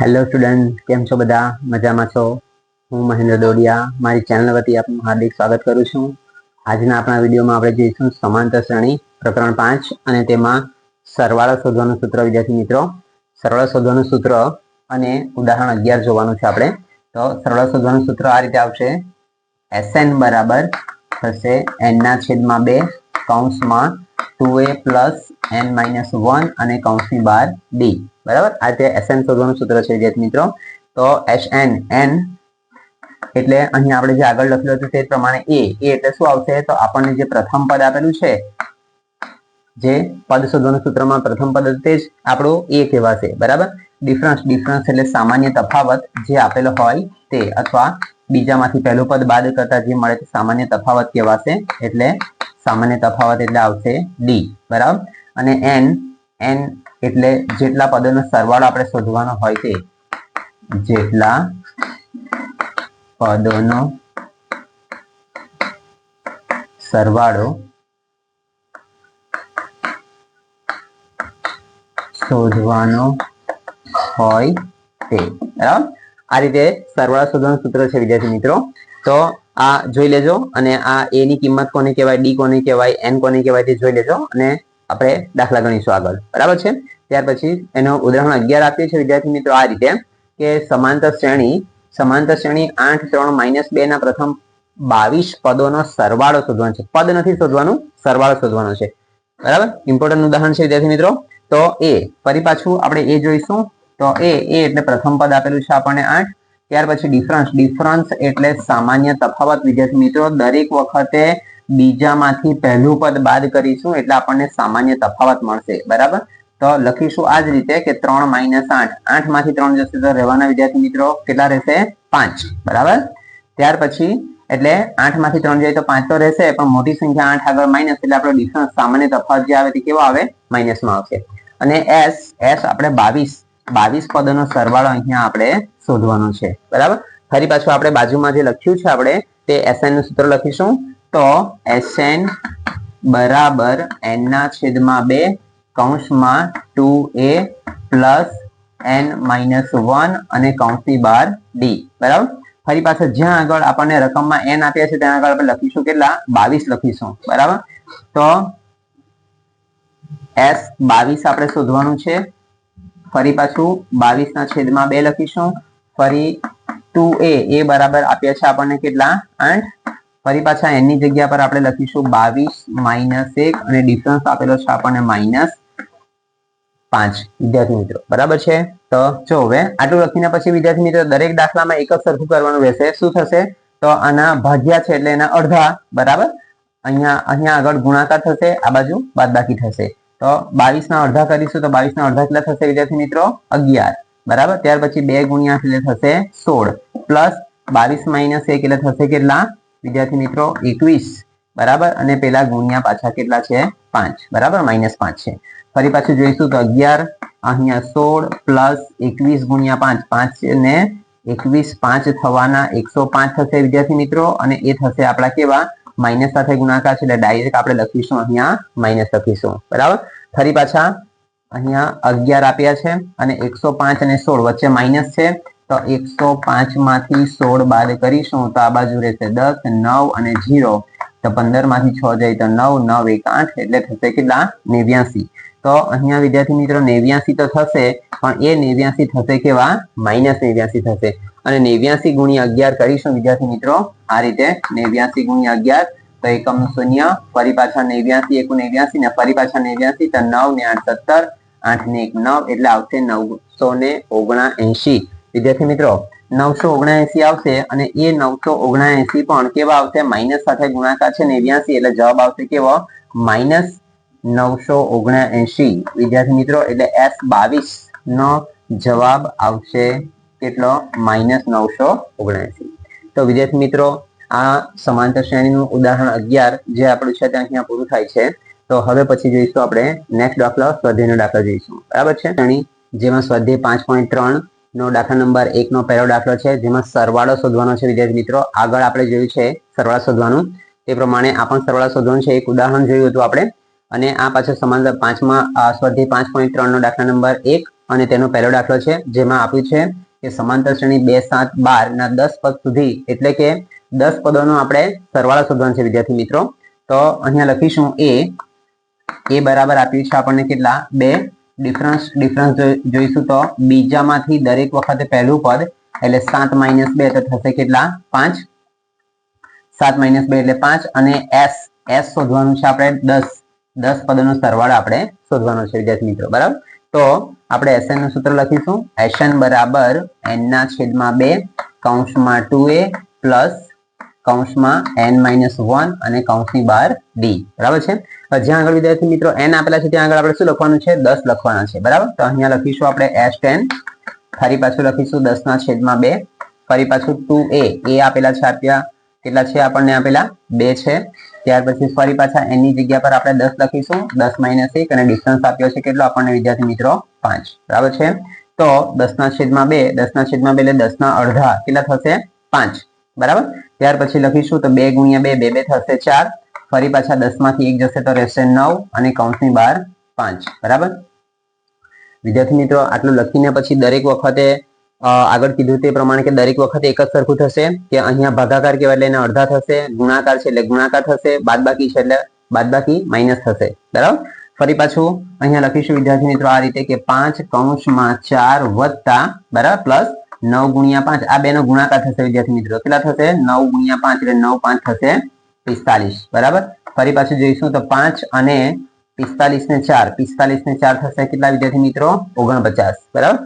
Hello student કેમ છો બધા? મજામાં છો? હું મહેન્દ્ર દોડિયા. મારી ચેનલ વતી આપનું હાર્દિક સ્વાગત કરું છું. આજના આપણા વિડીયોમાં આપણે જોઈશું સમાંતર શ્રેણી, પ્રકરણ પાંચ, અને તેમાં સરવાળો શોધવાનું સૂત્ર. વિદ્યાર્થી મિત્રો, સરવાળો શોધવાનું સૂત્ર અને ઉદાહરણ અગિયાર જોવાનું છે આપણે. તો સરવાળો શોધવાનું સૂત્ર આ રીતે આવશે. એસએન બરાબર થશે એનના છેદમાં બે કૌંસમાં two A plus N minus અને કૌંસની બહાર ડી. બરાબર? આ રીતે એસએન શોધવાનું સૂત્ર છે વિદ્યાર્થી મિત્રો, તો એચ એન એટલે અહીં આપણે જે આગળ લખેલું હતું તે પ્રમાણે એ. એ એટલે શું આવશે? તો આપણને જે પ્રથમ પદ આપેલું છે, જે પદ શોધવાનું સૂત્રમાં પ્રથમ પદ તે જ આપણું એ કહેવાશે. બરાબર? ડિફરન્સ ડિફરન્સ એટલે સામાન્ય તફાવત જે આપેલો હોય તે. અથવા બીજામાંથી પહેલું પદ બાદ કરતા જે મળે તે સામાન્ય તફાવત કહેવાશે. એટલે સામાન્ય તફાવત એટલે આવશે ડી બરાબર? અને એન એન એટલે જેટલા પદોનો સરવાળો આપણે શોધવાનો હોય તે, જેટલા પદોનો સરવાળો શોધવાનો હોય તે, બરાબર? આ રીતે સરવાળા શોધવાનું સૂત્ર છે વિદ્યાર્થી મિત્રો. તો આ જોઈ લેજો અને આ એ ની કિંમત કોને કહેવાય ડી કોને કહેવાય એન કોને કહેવાય તે જોઈ લેજો અને આપણે દાખલા ગણીશું આગળ. બરાબર છે? ત્યાર પછી એનો ઉદાહરણ અગિયાર આપીએ છીએ. વિદ્યાર્થી મિત્રો, આ રીતે કે સમાંતર શ્રેણી સમાંતર શ્રેણી આઠ, ત્રણ, માઇનસ બે ના પ્રથમ બાવીસ પદોનો સરવાળો શોધવાનો છે. પદ નથી શોધવાનું, સરવાળો શોધવાનો છે. બરાબર? ઇમ્પોર્ટન્ટ ઉદાહરણ છે, વિદ્યાર્થી મિત્રો. તો એ ફરી પાછું આપણે એ જોઈશું. તો એ એ એટલે પ્રથમ પદ આપેલું છે આપણને આઠ. ત્યાર પછી ડિફરન્સ ડિફરન્સ એટલે સામાન્ય તફાવત. વિદ્યાર્થી મિત્રો, દરેક વખતે બીજામાંથી પહેલું પદ બાદ કરીશું એટલે આપણને સામાન્ય તફાવત મળશે. બરાબર? તો લખીશું આ જ રીતે કે ત્રણ માઇનસ આઠ. આઠમાંથી ત્રણ જશે તો રહેવાના વિદ્યાર્થી મિત્રો કેટલા રહેશે? પાંચ. બરાબર? ત્યાર પછી એટલે આઠમાંથી ત્રણ જાય તો પાંચ તો રહેશે, પણ મોટી સંખ્યા આઠ આગળ માઇનસ એટલે આપણો ડિફરન્સ સામાન્ય તફાવત જે આવે તે કેવો આવે? માઇનસમાં આવશે. અને એસ એસ આપણે બાવીસ. બાવીસ પદોનો સરવાળો અહીંયા આપણે શોધવાનો છે. બરાબર? ફરી પાછું આપણે બાજુમાં જે લખ્યું છે આપણે, તે એસએનનું સૂત્ર લખીશું. તો એસએન બરાબર એન ના છેદમાં બે કૌંસમાં two A plus N minus one અને કૌંસની બાર ડી બરાબર? ફરી પાછળ જ્યાં આગળ આપણને રકમમાં એન આપ્યા છે, ત્યાં આગળ આપણે લખીશું કેટલા? બાવીસ લખીશું. બરાબર? તો એસ બાવીસ આપણે શોધવાનું છે. ફરી પાછું બાવીસ ના છેદમાં બે લખીશું. ફરી ટુ એ એ બરાબર આપ્યા છે આપણને કેટલા? આઠ. ફરી પાછા એની જગ્યા પર આપણે લખીશું બાવીસ માઇનસ એક અને ડિફરન્સ આપેલો છે આપણને માઇનસ પાંચ. વિદ્યાર્થી મિત્રો, બરાબર છે? તો જો હવે આટલું લખીને પછી વિદ્યાર્થી મિત્રો દરેક દાખલામાં એક જ સરખું કરવાનું રહેશે. શું થશે? તો આના ભાગ્યા છે એટલે એના અડધા, બરાબર? અહીંયા અહીંયા આગળ ગુણાકાર થશે, આ બાજુ બાદબાકી થશે. તો બાવીસ ના અડધા કરીશું તો બાવીસ ના અડધા કેટલા થશે વિદ્યાર્થી મિત્રો? અગિયાર. બરાબર? ત્યાર પછી બે ગુણ્યા એટલે થશે સોળ. પ્લસ બાવીસ માઇનસ એક એટલે થશે કેટલા? વિદ્યાર્થી મિત્રો, એકવીસ. બરાબર? અને પેલા ગુણ્યા પાછા કેટલા છે? પાંચ. બરાબર? માઇનસ પાંચ છે. ફરી પાછું જોઈશું તો અગિયાર, અહીંયા સોળ પ્લસ એકવીસ ગુણ્યા પાંચ. પાંચ ને એકવીસ. પાંચ થવાના એકસો પાંચ થશે વિદ્યાર્થી મિત્રો, અને એ થશે આપણા કેવા? માઇનસ સાથે ગુણાકાર છે એટલે ડાયરેક્ટ આપણે લખીશું અહીંયા માઇનસ લખીશું. બરાબર? ફરી પાછા અહીંયા અગિયાર આપ્યા છે અને એકસો પાંચ અને સોળ વચ્ચે માઇનસ છે. તો એકસો પાંચમાંથી સોળ બાદ કરીશું તો આ બાજુ રહેશે દસ, નવ અને જીરો તો પંદરમાંથી છ જાય તો નવ નવ એક આઠ એટલે થશે કેટલા? નેવ્યાસી. તો અહીંયા વિદ્યાર્થી મિત્રો નેવ્યાસી તો થશે પણ એ નેવ્યાસી થશે કેવા? માઇનસ નેવ્યાસી થશે. અને નેવ્યાસી ગુણ્યા અગિયાર કરીશું વિદ્યાર્થી મિત્રો. આ રીતે નેવ્યાસી ગુણ્યા અગિયાર તો એકમ શૂન્ય. ફરી પાછા નેવ્યાસી એકુ નેવ્યાસી ને ફરી પાછા નેવ્યાસી તો નવ ને આઠ સત્તર. આઠ ને એક નવ એટલે આવશે નવસો ને ઓગણા એસી વિદ્યાર્થી મિત્રો, નવસો ઓગણાએસી આવશે અને એ નવસો ઓગણાએસી પણ કેવા આવશે? માઇનસ સાથે ગુણાકાર છે નેવ્યાસી એટલે જવાબ આવશે કેવો? માઇનસ નવસો ઓગણાએસી વિદ્યાર્થી મિત્રો, એટલે એસ બાવીસ નો જવાબ આવશે કેટલો? માઇનસ નવસો ઓગણાએસી તો વિદ્યાર્થી મિત્રો, આ સમાંતર શ્રેણીનું ઉદાહરણ અગિયાર જે આપણું છે ત્યાં અહીંયા પૂરું થાય છે. તો હવે પછી જોઈશું આપણે નેક્સ્ટ દાખલો સ્વાધ્યાયનો દાખલો જોઈશું. બરાબર છે? શ્રેણી, જેમાં સ્વાધ્યાય પાંચ પોઈન્ટ ત્રણ નો દાખલા નંબર એક નો પહેલો દાખલો છે, જેમાં સરવાળો શોધવાનો છે, વિદ્યાર્થી મિત્રો. આગળ આપણે જોયું છે સરવાળો શોધવાનું. તે પ્રમાણે આ પણ સરવાળો શોધવાનું છે. એક ઉદાહરણ જોયું હતું આપણે. અને આ પાછળ સમાંતર પાંચમાં સ્વાધ્યાય પાંચ પોઈન્ટ ત્રણ નો દાખલા નંબર એક અને તેનો પહેલો દાખલો છે, જેમાં આપ્યું છે કે સમાંતર શ્રેણી બે સાત બાર ના દસ પદ સુધી, એટલે કે દસ પદોનો આપણે સરવાળો શોધવાનો છે, વિદ્યાર્થી મિત્રો. તો અહીંયા લખીશું એ એ બરાબર આપ્યું છે આપણને કેટલા? બે. ડિફરન્સ ડિફરન્સ જોઈશું તો બીજામાંથી દરેક વખતે પહેલું પદ, એટલે સાત માઇનસ બે તો થશે કેટલા? પાંચ. સાત માઇનસ બે એટલે પાંચ અને એસ એસ શોધવાનું છે આપણે દસ. દસ પદોનો સરવાળો આપણે શોધવાનો છે, વિદ્યાર્થી મિત્રો. બરાબર? તો આપણે એસએનનું સૂત્ર લખીશું. એસએન બરાબર એન ના છેદમાં બે, કૌંસમાં ટુ એ પ્લસ કૌંસમાં એન માઇનસ વન અને કૌંસની બહાર ડી બરાબર છે? જ્યાં આગળ વિદ્યાર્થી મિત્રો એન આપેલા છે, ત્યાં આગળ આપણે શું લખવાનું છે? દસ લખવાના છે. બરાબર? તો અહીંયા લખીશું આપણે એસ ટેન ફરી પાછું લખીશું દસ ના છેદમાં બે, ફરી પાછું ટુ એ એ આપેલા છે આપ્યા. કેટલા છે આપણને આપેલા? બે છે. ત્યાર પછી ફરી પાછા એની જગ્યા પર આપણે દસ લખીશું. દસ માઇનસ એક અને ડિસ્ટન્સ આપ્યો છે કેટલો? આપણને વિદ્યાર્થી મિત્રો પાંચ. બરાબર છે? તો દસ ના છેદમાં બે, દસ ના છેદમાં બે એટલે દસ ના અડધા. કેટલા થશે? પાંચ. બરાબર? ત્યાર પછી લખીશું તો બે ગુણ્યા બે બે બે થશે ચાર. ફરી પાછા દસમાંથી એક જશે તો રહેશે નવ અને કૌંસની બાર પાંચ. બરાબર? વિદ્યાર્થી મિત્રો, આટલું લખીને પછી દરેક વખતે આગળ કીધું તે પ્રમાણે કે દરેક વખતે એક જ સરખું થશે કે અહીંયા ભાગાકાર કહેવાય એટલે એના અડધા થશે, ગુણાકાર છે એટલે ગુણાકાર થશે, બાદબાકી છે એટલે બાદબાકી માઇનસ થશે. બરાબર? ફરી પાછું અહીંયા લખીશું વિદ્યાર્થી મિત્રો આ રીતે કે પાંચ કૌંસમાં ચાર વત્તા, બરાબર, પ્લસ નવ ગુણ્યા પાંચ. આ બેનો ગુણાકાર થશે, વિદ્યાર્થી મિત્રો. કેટલા થશે? નવ ગુણ્યા પાંચ એટલે નવ પાંચ થશે પિસ્તાલીસ. બરાબર? ફરી પાછું જોઈશું તો પાંચ અને પિસ્તાલીસ ને ચાર. પિસ્તાલીસ ને ચાર થશે કેટલા વિદ્યાર્થી મિત્રો? ઓગણપચાસ. બરાબર?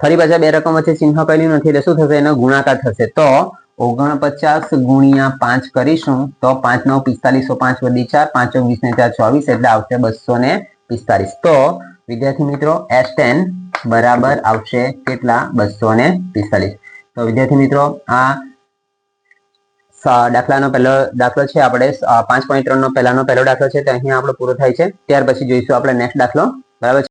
ફરી પાછા બે રકમ વચ્ચે ચિહ્ન કર્યું નથી એટલે શું થશે? એનો ગુણાકાર થશે. તો ઓગણપચાસ ગુણ્યા પાંચ કરીશું તો પાંચ નવ પિસ્તાલીસો પાંચ વધી ચાર. પાંચ વીસ ને ચાર ચોવીસ એટલે આવશે બસો ને પિસ્તાલીસ. તો વિદ્યાર્થી મિત્રો, એસ ટેન બરાબર આવશે કેટલા? બસો ને પિસ્તાલીસ તો વિદ્યાર્થી મિત્રો, આ દાખલાનો પહેલો દાખલો છે, આપણે પાંચ પોઈન્ટ ત્રણ નો પહેલાનો પહેલો દાખલો છે, તો અહીંયા આપણો પૂરો થાય છે. ત્યાર પછી જોઈશું આપણે નેક્સ્ટ દાખલો. બરાબર